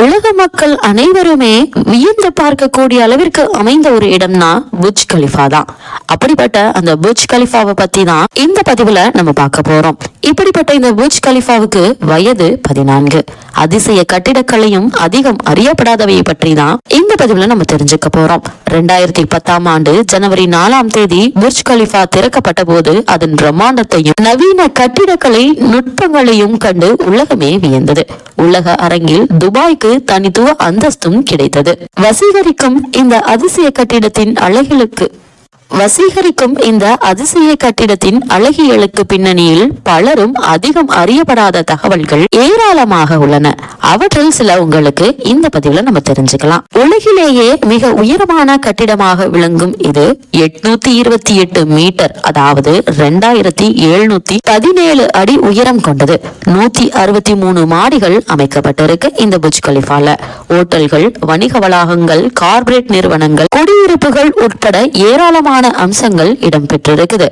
உலக மக்கள் அனைவருமே வியந்து பார்க்கக்கூடிய அளவிற்கு அமைந்த ஒரு இடம்னா புஜ் கலிஃபா தான். அப்படிப்பட்ட அந்த புஜ் கலிஃபாவை பத்தி தான் இந்த பதிவுல நம்ம பார்க்க போறோம். இப்படிப்பட்ட இந்த புஜ் கலிஃபாவுக்கு வயது பதினான்கு. அதிசய கட்டிடக்கலையும் அதிகம் அறியப்படாதவையை பற்றி தான் இந்த பதிவுல நம்ம தெரிஞ்சுக்க போறோம். ரெண்டாயிரத்தி பத்தாம் ஆண்டு ஜனவரி நாலாம் தேதி புர்ஜ் கலிஃபா திறக்கப்பட்ட போது அதன் பிரம்மாண்டத்தையும் நவீன கட்டிடக்கலை நுட்பங்களையும் கண்டு உலகமே வியந்தது. உலக அரங்கில் துபாய்க்கு தனித்துவ அந்தஸ்தும் கிடைத்தது. வசீகரிக்கும் இந்த அதிசய கட்டிடத்தின் அழகிலுக்கு வசீகரிக்கும் இந்த அதிசய கட்டிடத்தின் அழகியலுக்கு பின்னணியில் பலரும் அதிகம் அறியப்படாத தகவல்கள் ஏராளமாக உள்ளன. அவற்றில் சில உங்களுக்கு இந்த பதிவுல நம்ம தெரிஞ்சுக்கலாம். உலகிலேயே மிக உயரமான கட்டிடமாக விளங்கும் இது எட்நூத்தி இருபத்தி எட்டு மீட்டர் அதாவது ரெண்டாயிரத்தி எழுநூத்தி பதினேழு அடி உயரம் கொண்டது. நூத்தி அறுபத்தி மூணு மாடிகள் அமைக்கப்பட்டிருக்கு இந்த புஜ் கலிஃபால. ஓட்டல்கள் வணிக வளாகங்கள் கார்பரேட் நிறுவனங்கள் குடியிருப்புகள் உட்பட ஏராளமான முக்கியமான அம்சங்கள் இடம்பெற்றிருக்குது.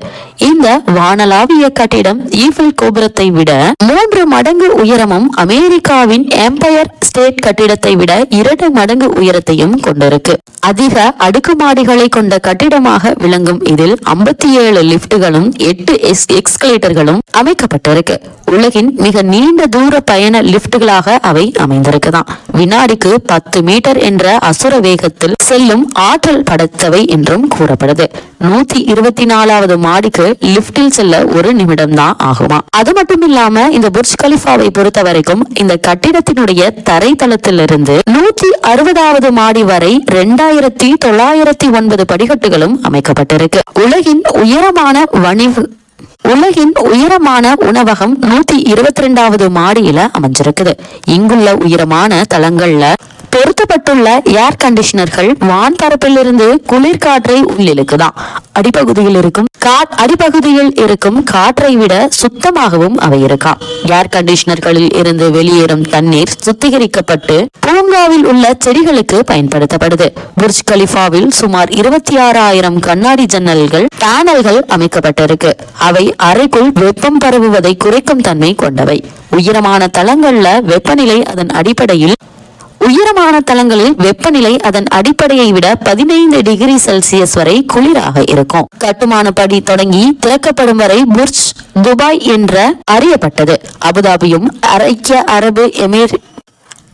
இந்த வானலாவிய கட்டிடம் ஈஃபில் கோபுரத்தை விட மூன்று மடங்கு உயரமும் அமெரிக்காவின் எம்பையர் ஸ்டேட் கட்டிடத்தை விட இரண்டு மடங்கு உயரத்தையும் கொண்டிருக்கு. அதிக அடுக்குமாடிகளை கொண்ட கட்டிடமாக விளங்கும் இதில் ஐம்பத்தி ஏழு லிப்டுகளும் எட்டு எக்ஸ்கலேட்டர்களும் அமைக்கப்பட்டிருக்கு. உலகின் மிக நீண்ட தூர பயண லிப்டுகளாக அவை அமைந்திருக்குதான். வினாடிக்கு பத்து மீட்டர் என்ற அசுர வேகத்தில் செல்லும் ஆற்றல் படைத்தவை என்றும் கூறப்படுது. நூத்தி இருபத்தி நாலாவது மாடிக்கு லிப்டில் செல்ல ஒரு நிமிடம் தான் ஆகுமா? அது மட்டும் இல்லாம இந்த புர்ஜ் கலிஃபாவை பொறுத்த வரைக்கும் இந்த கட்டிடத்தினுடைய தரைத்தளத்திலிருந்து நூத்தி அறுபதாவது மாடி வரை ரெண்டாயிரத்தி தொள்ளாயிரத்தி ஒன்பது படிக்கட்டுகளும் அமைக்கப்பட்டிருக்கு. உலகின் உயரமான வணிக உலகின் உயரமான உணவகம் நூத்தி இருபத்தி ரெண்டாவது மாடியில அமைஞ்சிருக்குது. இங்குள்ள உயரமான தளங்கள்ல பொருத்தப்பட்டுள்ள ஏர் கண்டிஷனர்கள் வான்பரப்பிலிருந்து குளிர்காற்றை உள்ளிழுக்குதான். அடிப்பகுதியில் இருக்கும் அடிப்பகுதியில் இருக்கும் காற்றை விட சுத்தமாகவும் அவை இருக்கா. ஏர் கண்டிஷனர்களில் இருந்து வெளியேறும் தண்ணீர் சுத்திகரிக்கப்பட்டு பூங்காவில் உள்ள செடிகளுக்கு பயன்படுத்தப்படுது. புர்ஜ் கலிஃபாவில் சுமார் இருபத்தி ஆறாயிரம் கண்ணாடி ஜன்னல்கள் பேனல்கள் அமைக்கப்பட்டிருக்கு. அவை அறைக்குள் வெப்பம் பரவுவதை குறைக்கும் தன்மை கொண்டவை. உயரமான தளங்கள்ல வெப்பநிலை அதன் அடிப்படையில் உயரமான தளங்களில் வெப்பநிலை அதன் அடிப்படையை விட பதினைந்து டிகிரி செல்சியஸ் வரை குளிராக இருக்கும். கட்டுமான படி தொடங்கி திறக்கப்படும் வரை புர்ஜ் துபாய் என்ற அறியப்பட்டது. அபுதாபியும் ஐக்கிய அரபு எமிர்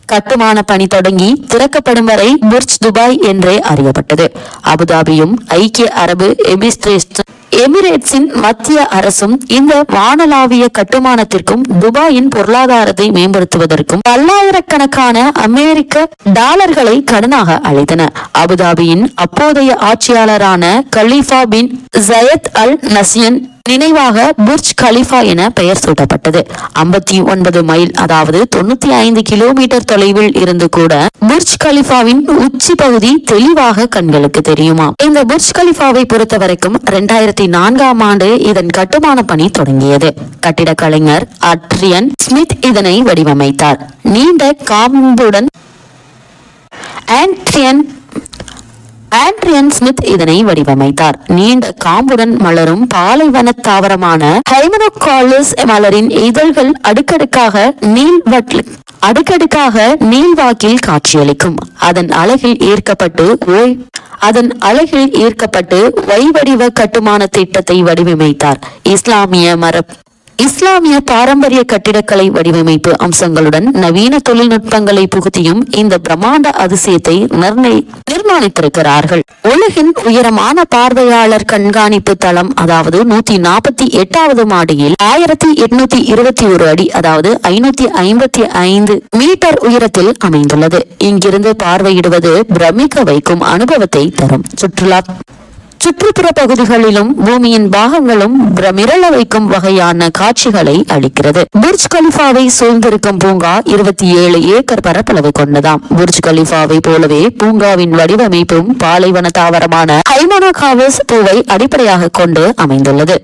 கட்டுமான பணி தொடங்கி திறக்கப்படும் வரை புர்ஜ் துபாய் என்றே அறியப்பட்டது. அபுதாபியும் ஐக்கிய அரபு எமிஸ்ட்ரேஷன் எமிரேட்ஸின் மத்திய அரசும் இந்த வானளாவிய கட்டுமானத்திற்கும் துபாயின் பொருளாதாரத்தை மேம்படுத்துவதற்கும் பல்லாயிரக்கணக்கான அமெரிக்க டாலர்களை கடனாக அளித்தன. அபுதாபியின் அப்போதைய ஆட்சியாளரான கலீஃபா பின் ஜயத் அல் நசியன் நினைவாக புர்ஜ் கலிஃபா என பெயர் சூட்டப்பட்டது. ஐம்பத்தி ஒன்பது மைல் அதாவது தொண்ணூத்தி ஐந்து கிலோமீட்டர் தொலைவில் இருந்து கூட புர்ஜ் கலிஃபாவின் உச்சி பகுதி தெளிவாக கண்களுக்கு தெரியுமா இந்த புர்ஜ் கலிஃபாவை பொறுத்த வரைக்கும் இரண்டாயிரத்தி நான்காம் ஆண்டு இதன் கட்டுமான பணி தொடங்கியது. கட்டிட கலைஞர் அட்ரியன் ஸ்மித் இதனை வடிவமைத்தார். நீண்ட காம்புடன் ஆண்ட்ரியன் ஆண்ட்ரியன் ஸ்மித் இதனை வடிவமைத்தார். நீண்ட காம்புடன் மலரும் பாலைவன தாவரமான ஹைமனோகாலிஸ் மலரின் இதழ்கள் அடுக்கடுக்காக நீள்வட்ல அடுக்கடுக்காக நீள்வாக்கில் காட்சியளிக்கும். அதன் அழகில் ஈர்க்கப்பட்டு ஓய் அதன் அழகில் ஈர்க்கப்பட்டு வைவடிவ கட்டுமான திட்டத்தை வடிவமைத்தார். இஸ்லாமிய மரப் இஸ்லாமிய பாரம்பரிய கட்டிடக்கலை வடிவமைப்பு அம்சங்களுடன் நவீன தொழில்நுட்பங்களை புகுத்தியும் இந்த பிரம்மாண்ட அதிசயத்தை நிர்மாணித்திருக்கிறார்கள். உலகின் உயரமான பார்வையாளர் கண்காணிப்பு தளம் அதாவது நூத்தி நாற்பத்தி எட்டாவது மாடியில் ஆயிரத்தி எட்நூத்தி இருபத்தி ஒரு அடி அதாவது ஐநூத்தி ஐம்பத்தி ஐந்து மீட்டர் உயரத்தில் அமைந்துள்ளது. இங்கிருந்து பார்வையிடுவது பிரமிக்க வைக்கும் அனுபவத்தை தரும் சுற்றுலா சுற்றுப்புற பகுதிகளிலும் பூமியின் பாகங்களும் பிரமிரள வைக்கும் வகையான காட்சிகளை அளிக்கிறது. புர்ஜ் கலிஃபாவை சூழ்ந்திருக்கும் பூங்கா இருபத்தி ஏழு ஏக்கர் பரப்பளவு கொண்டதாம். புர்ஜ் கலிஃபாவை போலவே பூங்காவின் வடிவமைப்பும் பாலைவன தாவரமான ஹைமனோகாவஸ் பூவை அடிப்படையாக கொண்டு அமைந்துள்ளது.